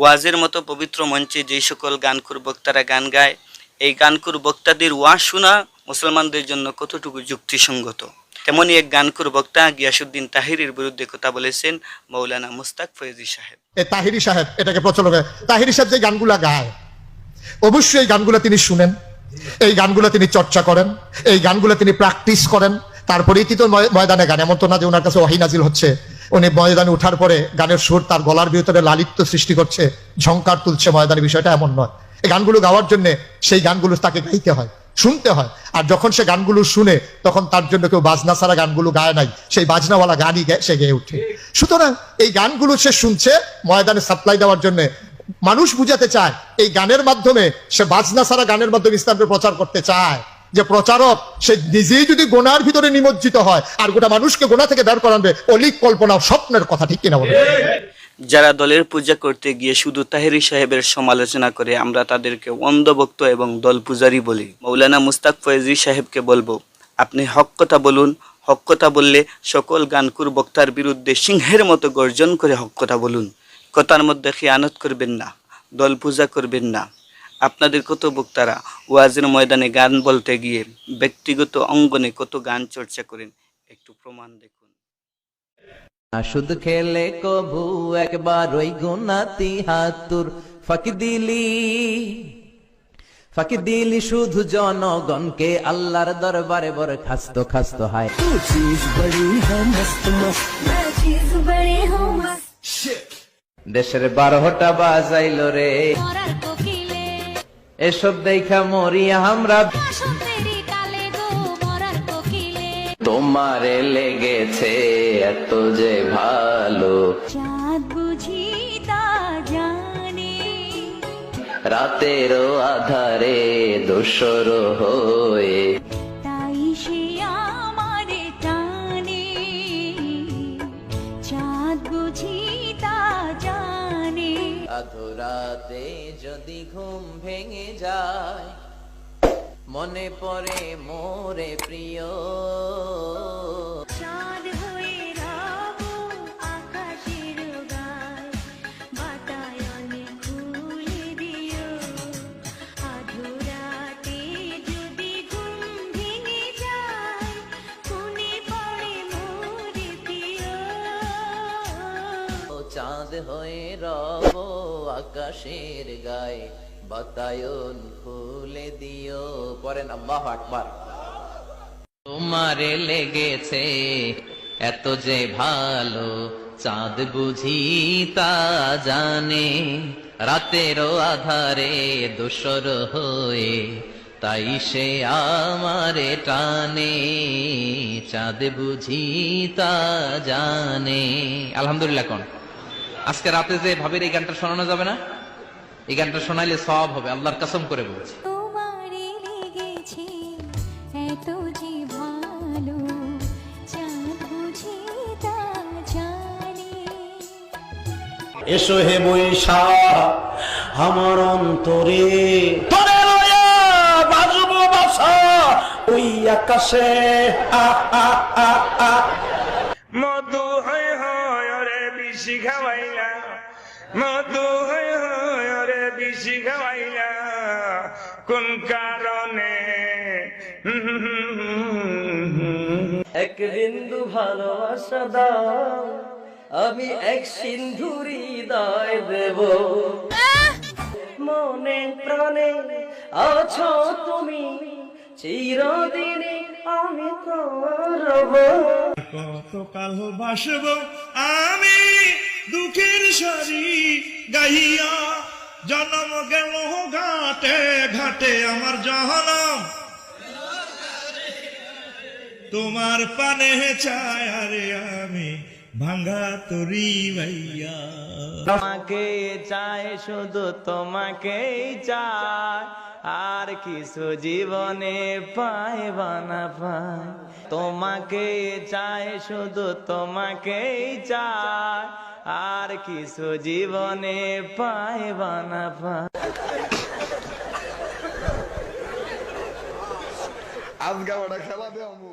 ওয়াজের মতো পবিত্র মঞ্চে যেই সকল গানকুর বক্তারা গান গায়, এই গানকুর বক্তাদের ওয়াজ শোনা মুসলমানদের জন্য কতটুকু যুক্তিসঙ্গত? তেমনই এক গানকুর বক্তা গিয়াসুদ্দিন তাহিরের বিরুদ্ধে কথা বলেছেন মৌলানা মুস্তাক ফয়েজি সাহেব। এ তাহিরি সাহেব, এটাকে প্রচলন করে তাহিরি সাহেব যে গানগুলা গায়, অবশ্যই এই গানগুলো তিনি শুনেন, এই গানগুলো তিনি চর্চা করেন, এই গানগুলো তিনি প্র্যাকটিস করেন, তারপরেই তিনি তো ময়দানে গান। এমন তো না যে ওনার কাছে ওয়াহি নাজিল হচ্ছে। উনি ময়দানে ওঠার পরে গানের সুর তার গলার ভিতরে লালিত্য সৃষ্টি করছে, ঝংকার তুলছে ময়দানে। বিষয়টা এমন নয়। এই গানগুলো গাওয়ার জন্য সেই গানগুলো তাকে গাইতে হয়, শুনতে হয়। আর যখন সে গানগুলো শুনে তখন তার জন্য কেউ বাজনা ছাড়া গানগুলো গায় নাই। সেই বাজনাওয়ালা গানই সে গেয়ে উঠে। সুতরাং এই গানগুলো সে শুনছে ময়দানে সাপ্লাই দেওয়ার জন্য। মানুষ বুঝাতে চায়, এই গানের মাধ্যমে সে বাজনা ছাড়া গানের মাধ্যমে ইসলামকে প্রচার করতে চায়। যে প্রচারক, সে নিজেই যদি গোনার ভিতরে নিমজ্জিত হয়, আর গোটা মানুষকে গোনা থেকে বের করাবে অলিক কল্পনা স্বপ্নের কথা ঠিক কিনা বলে? যারা দলের পূজা করতে গিয়ে শুধু তাহেরি সাহেবের সমালোচনা করে, আমরা তাদেরকে অন্ধভক্ত এবং দল পূজারি বলি। মৌলানা মুস্তাক ফয়েজি সাহেবকে বলব, আপনি হক কথা বলুন, হক কথা বললে সকল গানকুর বক্তার বিরুদ্ধে সিংহের মতো গর্জন করে হক কথা বলুন। কথার মধ্যে খেয়ানত করবেন না, দল পূজা করবেন না। আপনাদের কত বক্তারা ওয়াজের ময়দানে গান বলতে গিয়ে ব্যক্তিগত অঙ্গনে কত গান চর্চা করেন একটু প্রমাণ দেখুন। শুধু খেলে কবু একবার ওই গুণাতি হাতুর ফাঁকি দিলি ফাঁকি দিলি শুধু জনগণকে আল্লাহর দরবারে বর খাস্ত খাস্ত হায় দেশের বারোটা বাজাইল রে। এসব দেখা মরি আমরা তোমারে লেগেছে এত যে ভালো। রাতেরও আধারে দোসর হয়ে আধরাতে যদি ঘুম ভেঙে যায় মনে পড়ে মোরে প্রিয়। চাঁদ হয়ে রব আকাশের গায় বাতায়নে খুলে দিও। পরেন আল্লাহ আকবার। তোমারে লেগেছে এত যে ভালো, চাঁদ বুঝি তা জানে। রাতেরও আধারে দোসর হয়ে তাই সে আমারে টানে। চাঁদ বুঝি তা জানে। আলহামদুলিল্লাহ কোন। আজকে রাতে যে ভাবির এই গানটা শোনানো যাবে না এই গানটা শোনাইলে সব হবে আল্লাহর কসম করে বলছি। এসো হে বৈশা আমার অন্তরে। তোরে লয়া বাজবো বাসা ওই আকাশে। আ আ আ আ। মধু হয় বিশি খাওয়াইলা। হয় রে বিশি খাওয়াইলা। কোন কারণে? এক বিন্দু ভালোবাসা দাও, আমি এক সিন্ধুরি দায় দেব। মনে প্রাণে আছো তুমি, চিরদিনে আমি করব। কতকাল বাসব? আমি দুঃখের সারি গাইয়া জনম গেল ঘাটে ঘাটে আমার জহনম তোমার পানে চায় আরে আমি ভাঙ্গা তরি ভাইয়া। তোমাকে চায় শুধু তোমাকেই চায় আর কিছু জীবনে পায় বানা পায় তোমাকে চায় শুধু তোমাকেই চায় আর কিছু জীবনে পায় বানা পায় আজকে খেলা দেবো